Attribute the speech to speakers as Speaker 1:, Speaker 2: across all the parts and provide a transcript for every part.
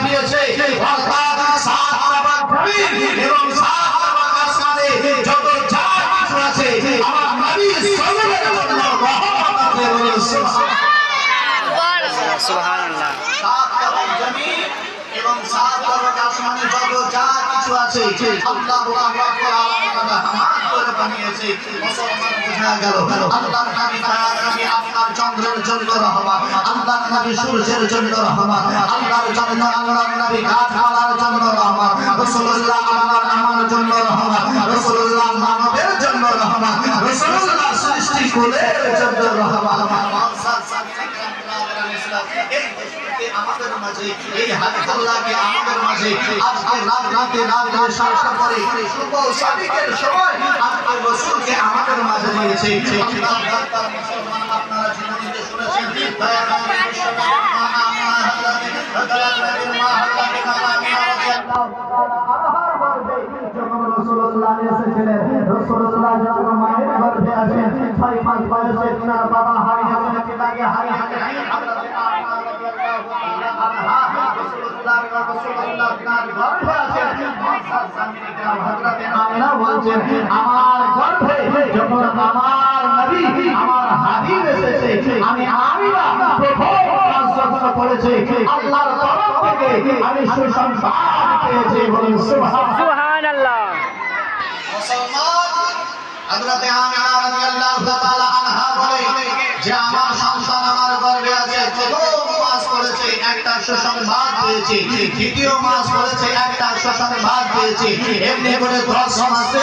Speaker 1: পাঠিয়েছে অর্থাৎ সাত তাবাক জমিন এবং সাত তাবাক আসমানে যত যা কিছু আছে আমার নবী সকলের জন্য রহমত আছে বলে সুবহানাল্লাহ
Speaker 2: সুবহানাল্লাহ।
Speaker 1: সাত তাবাক জমিন এবং সাত তাবাক আসমানে যত যা কিছু আছে আল্লাহ রাব্বুল আলামিন রহমত বানিয়েছে। মুসলমান বোঝা গেল। আল্লাহ নবী নবী আপনার জন্য রহমত আল্লাহ নবী সূর্যের জন্য রহমত, আল্লাহর জন্য আল্লাহর নবী গাছপালার জন্য রহমত, রাসূলুল্লাহ আল্লাহর আমার জন্য রহমত, রাসূলুল্লাহ মানবের জন্য রহমত, রাসূলুল্লাহ সৃষ্টি কুলের জন্য রহমত। আমাদের মাঝে, এই হাদিসুল্লাহকে আমাদের মাঝে, আজকে রাত রাতে রাত রাত সাতটা পরে শুভ সাদিকের সময় আজকে রাসূলকে আমাদের মাঝে দিয়েছে আল্লাহ তাআলা মুসলমান এসেছিলেন রাসূলুল্লাহ যখন মায়ের গর্ভে আছেন ছয় আমার গর্ভে যখন আমার নবী আমার হাবিব এসেছে। আমি আমিনা প্রথম কাজ করেছে। আল্লাহর তরফ থেকে আমি সুসংবাদ পেয়েছি বলুন সুবহানাল্লাহ।
Speaker 2: সুবহানাল্লাহ।
Speaker 1: মুসলমান হযরতে আমিনা রাদিয়াল্লাহু তাআলা আনহা বলে যে আমার সন্তান আমার গর্ভে আছে। প্রথম মাস করেছে একটা সুসংবাদ পেয়েছি। দ্বিতীয় মাস করেছে একটা সুসংবাদ পেয়েছি। এমনি করে 10 মাসে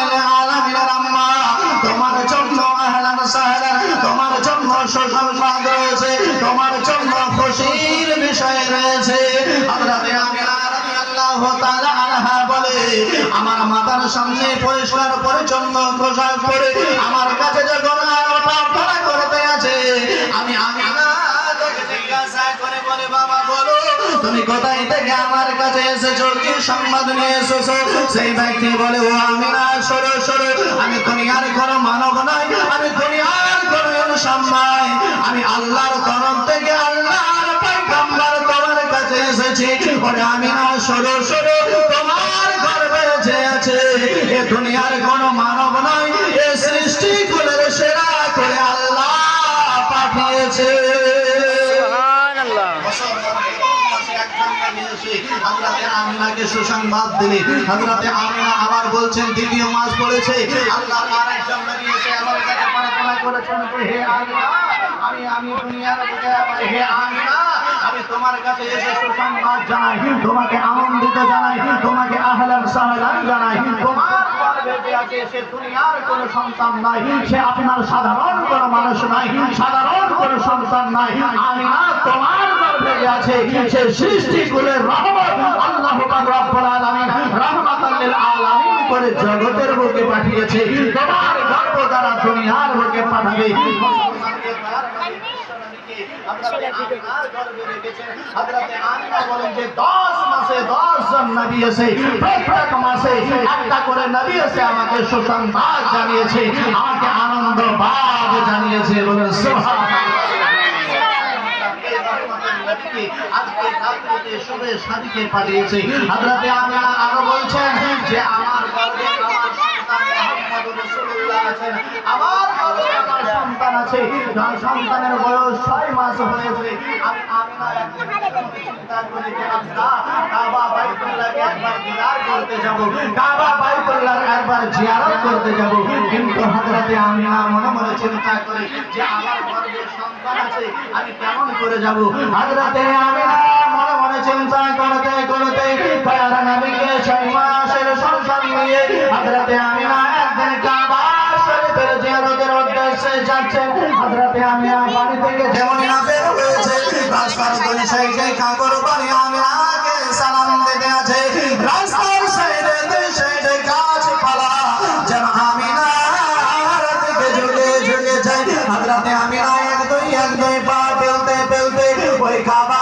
Speaker 1: আমার মাতার সামনে পরিষ্কার পরিচ্ছন্ন পোশাক পরে আমার কাছে যখন প্রার্থনা করতে আছে, আমি করে সেই ব্যক্তি বলে, ও আমিনা সরো সরো। আমি দুনিয়ার কোনো মানব নয় আমি দুনিয়ার কোনো নয় আমি আল্লাহর তরফ থেকে আল্লাহর তোমার কাছে এসেছি। বলে আমিনা সরো সরো। আছে। এ দুনিয়ার কোনো মানব নয়। এ সৃষ্টি কুলের সেরা করে আল্লাহ পাঠিয়েছে। আমিনাকে সুসংবাদ দিলে। হযরতে আমিনা আবার বলছেন দ্বিতীয় মাস পড়েছে। আল্লাহ আর একজন নবী এসে আমার কাছে প্রার্থনা করেছেন হে আমিনা আমি আমি দুনিয়ার হে আমিনা আমি তোমার কাছে এসে সুসংবাদ জানাই, তোমাকে আনন্দিত জানাই, তোমাকে আহলান সাহলান জানাই। তোমার সে দুনিয়ার কোনো সন্তান নাই, সে আপনার সাধারণ কোনো মানুষ নাই, সাধারণ কোনো সন্তান নাই। আমিনা তোমার গর্ভে আছে সে সৃষ্টি রহমত আল্লাহ রব্বুল আলামিন রাহমাতাল লিল আলামিন করে জগতের বুকে পাঠিয়েছে। তোমার গর্ভ দ্বারা দুনিয়ার বুকে পাঠাবে। আমাকে সুসংবাদ জানিয়েছে, আমাকে আনন্দ বাদ জানিয়েছে আজকে রাত্রিতে শাদীকে পাঠিয়েছে। হযরতে আমিনা আরও বলছেন যে, আমার গর্ভে আমার সন্তান মুহাম্মদ রাসূলুল্লাহ আছেন। আমার আমার সন্তান আছে। যার সন্তানের বয়স 6 মাস হয়েছে। আমি আমিনা মনে মনে কেমন করে যাব? হযরতে আমিনা মনে মনে চিন্তা করতে করতে ছয় মাসের সন্তান নিয়ে হযরতে হাজরাতে আমি বাড়ি থেকে যেমন নাপের হয়েছে রাস্তার গলি সাইডে কাকর বাড়ি আমি আগে সালাম দিতে আছে। রাস্তার সাইডে দুই সাইডে গাছপালা, যেন আমি না দিকে ঝুঁকে ঝুঁকে যাই। হাজরাতে আমি এক দুই এক দুই পা ফেলতে ফেলতে ওই কাবা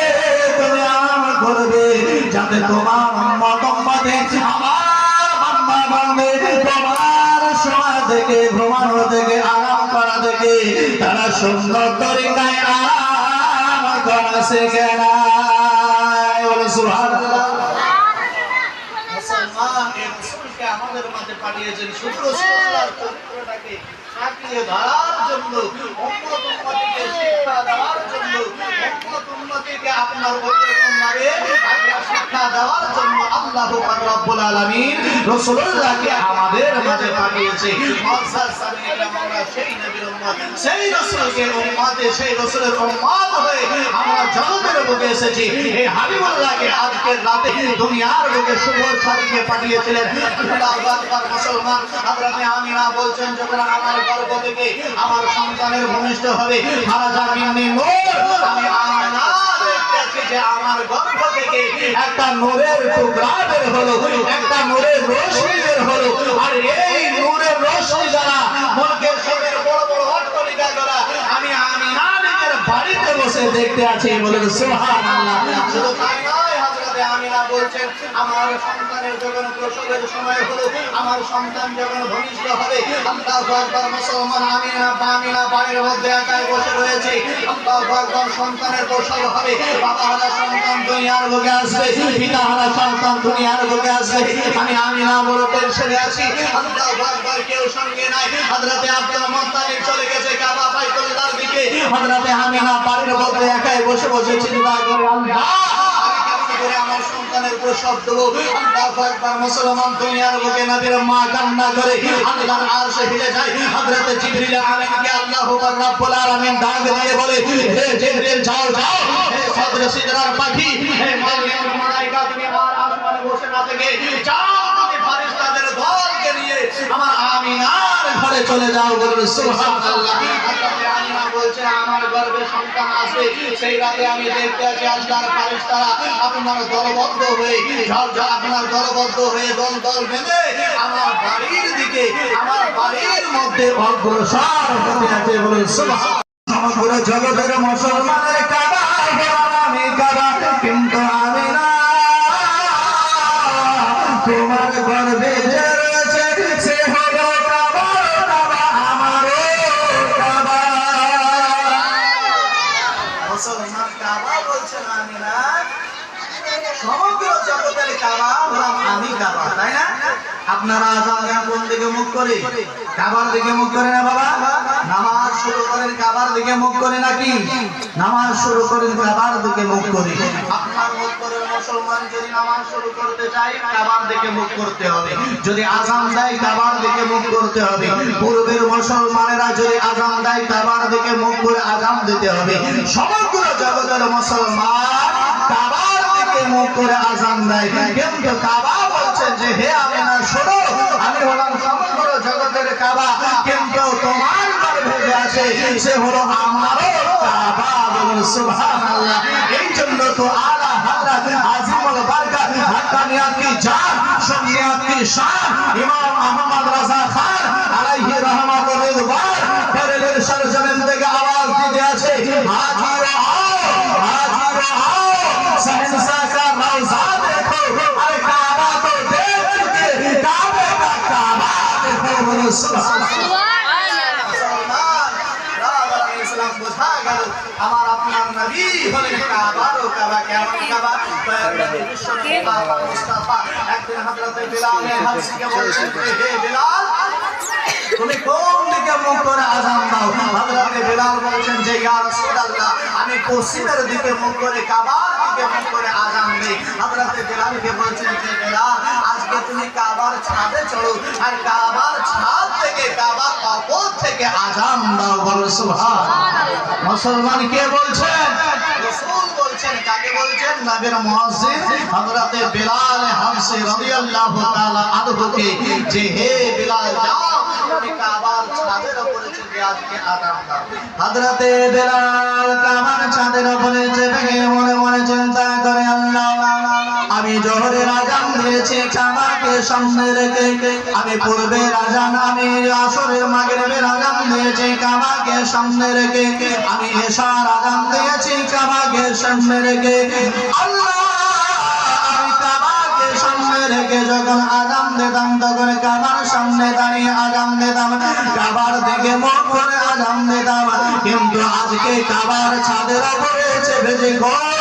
Speaker 1: করবে যাতে তোমার মতম্বাদে আমার বান্দা বান্দে তোমার সময় থেকে ভ্রমণ থেকে আরাম করা থেকে তারা সুন্দর তরিকায় আরাম করা শেখে না বলে মুসলমান এই আমাদের মাঝে পাঠিয়েছেন রাসূলুল্লাহর চরিত্রটাকে সাকিয়ে ধরার জন্য দেওয়ার জন্য আলামিন রাসূলুল্লাহকে আমাদের মাঝে পাঠিয়েছে। সামিরা আমরা সেই নবীর উম্মত, সেই রাসূলকে উম্মতে, সেই বুকে এসেছি। এই হাবিবুল্লাহকে আজকের রাতে দুনিয়ার বুকে শুভ সাথীকে পাঠিয়েছিলেন। মুসলমান হযরতে আমিনা বলছেন, যখন আমার গর্ভ থেকে আমার সন্তানের ভূমিষ্ঠ হবে খারাজা মিন্নি নূর, আমি আমিনা আমার গর্ভ থেকে একটা নূরের হলো, একটা নূরের রশ্মি হলো, আর এই নূরের রশ্মি দ্বারা মুলকের সবের বড় বড় অট্টালিকা দ্বারা আমি আমিনা নিজের বসে দেখতে আছি বলে সুবহানাল্লাহ। শুধু আমিনা বলছেন, আমার সন্তানের যখন প্রসবের সময় হলো, আমার সন্তান যখন ভূমিষ্ঠ হবে, আল্লাহু মুসলমান আমিনা আমিনা বাড়ির মধ্যে একাই বসে রয়েছে। আল্লাহু সন্তানের প্রসব হবে বাবা সন্তান দুনিয়ার বুকে আসবে পিতা হারা সন্তান দুনিয়ার বুকে আসবে। আমি আমিনা বড় টেনশনে আছি। আল্লাহু কেউ সঙ্গে নাই। হযরতে আব্দুল মুত্তালিব চলে গেছে কাবা বাইতুল্লাহর দিকে। হযরতে আমিনা বাড়ির মধ্যে একাই বসে বসে চিন্তা করে, আল্লাহ! আমি করে আমার সন্তানের প্রসব দেবো একবার মুসলমান দুনিয়ার বুকে নাদের মা কান্না করে আল্লাহর আরশে হিলে যায়। হযরত জিবরিল আল্লাহ পাক রব্বুল আলামিন ডাক দিয়ে বলে, হে জিবরিল, যাও যাও। হে সদর সিদরার পাখি, হে মালাইকা, তুমি আসমানে বসে না থেকে যাও তুমি ফেরেশতাদের দলকে নিয়ে আমার আমিনার ঘরে চলে যাও বলে সুবহানাল্লাহ। বলছে আমার গর্ভে সন্তান আসবে সেই রাতে আমি দেখতে আছি আল্লাহর ফেরেশতারা আপনার দলবদ্ধ হয়ে ঝড় ঝড় আপনার দলবদ্ধ হয়ে দল দল বেঁধে আমার বাড়ির দিকে আমার বাড়ির মধ্যে অগ্রসর হতে আছে বলে সুবহানাল্লাহ। সমগ্র জগতের মুসলমানের কাবা আমি কাবা কিন্তু কাবা বলছেন আমি না সমগ্র জগতের কাবা হলাম আমি কাবা, তাই না? আপনারা আজান কোন দিকে মুখ করে? কাবার দিকে মুখ করে না বাবা? নামাজ শুরু করেন কাবার দিকে মুখ করে নাকি? নামাজ শুরু করেন কাবার দিকে মুখ করে। মুসলমান যদি নামাজ শুরু করতে চায়, কাবার দিকে মুখ করতে হবে। যদি আজান দেয়, কাবার দিকে মুখ করতে হবে। পূর্বের মুসলমানেরা যদি আজান দেয়, কাবার দিকে মুখ করে আজান দিতে হবে। সমগ্র জগতের মুসলমান কাবার দিকে মুখ করে আজান দেয় কিন্তু কাবা বলছেন যে, হে আমি না শোনো, আমি হলাম সমগ্র জগতের কাবা। কিন্তু তোমার গর্ভে যে আছে। সে হলো আমারও কাবা বলুন সুবহানাল্লাহ। এই জন্য তো আলা হাকাত আজিমুল বারকাত, হাক্কানিয়াত কি জান শরিয়াত কি শান ইমাম আহমদ রাজা খান আলাইহি রাহমাতুর রিদওয়ান প্যারেলের সরজমিন থেকে আওয়াজ দিতে আছে হাজির আও হাজির আও সহনসা কা রওজা দেখো, আরে কাবা তো দেখ চুকে কাবা কা কাবা দেখো, সুবহানাল্লাহ। সালাম বোঝা গেল, আমার আপনার নবী হলেন কাবার ও কাবা কেমন কাবা? দয়ার নবী বিশ্বনবী বাবা মুস্তাফা একদিন হযরতে বিলাল হাবশিকে বলছেন হে বিলাল তুমি কোন দিকে মুখ করে আজান দাও? হযরতে বিলাল বলছেন যে ইয়া রাসূলুল্লাহ আমি পশ্চিমের দিকে মুখ করে কাবার দিকে মুখ করে আজান দেই। হযরতে বিলালকে বলছেন যে বিলাল আজকে তুমি কাবার ছাদে চড়ো আর কাবার থেকে আজান দাও বলো সুবহানাল্লাহ। মুসলমান কে বলছেন? বলছেন কাকে বলছেন? নবীর মুয়াজ্জিন হযরতে বিলাল হাবশি রাদিয়াল্লাহু তাআলা আনহুকে যে হে বিলাল যাও তুমি কাবার ছাদের উপরে চেপে আজকে আজান দাও। হযরতে বিলাল কাবার ছাদের উপরে চেপে সামনে রেখে আমি পূর্বের আজান আমি আসরের মাগরিবের আজান দিয়েছি, কাবাকে সামনে রেখে আমি এশার আজান দিয়েছি, কাবাকে সামনে রেখে যখন আজান দিতাম, তখন কাবার সামনে দাঁড়িয়ে আজান দিতাম, কাবার দিকে মুখ করে আজান দিতাম, কিন্তু আজকে কাবার ছাদের উপরে চেপে যে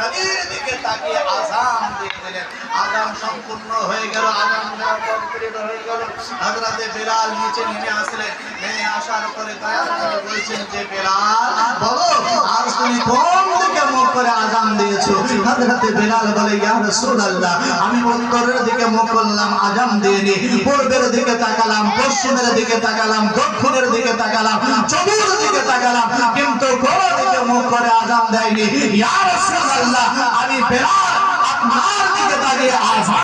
Speaker 1: নবীর দিকে তাকিয়ে আযান দিয়ে দিলেন। সম্পূর্ণ হয়ে গেল আযান দেওয়া কমপ্লিট হয়ে গেল। হযরতে বেলাল নিচে নেমে আসলেন। নেমে আসার পরে দয়াল বলছেন যে, বেলাল, বলো, আর তুমি কোন দিকে করে আজান দিয়েছ। হযরত বিলাল বলে, ইয়া রাসূলুল্লাহ, আমি উত্তরের দিকে মুখ করলাম আজান দিইনি। পূর্বের দিকে তাকালাম, পশ্চিমের দিকে তাকালাম, দক্ষিণের দিকে তাকালাম চতুর্দিকে তাকালাম, কিন্তু কোন দিকে মুখ করে আজান দেয়নি। ইয়া রাসূলুল্লাহ, আমি বেলাল আপনার দিকে তাকিয়ে আজান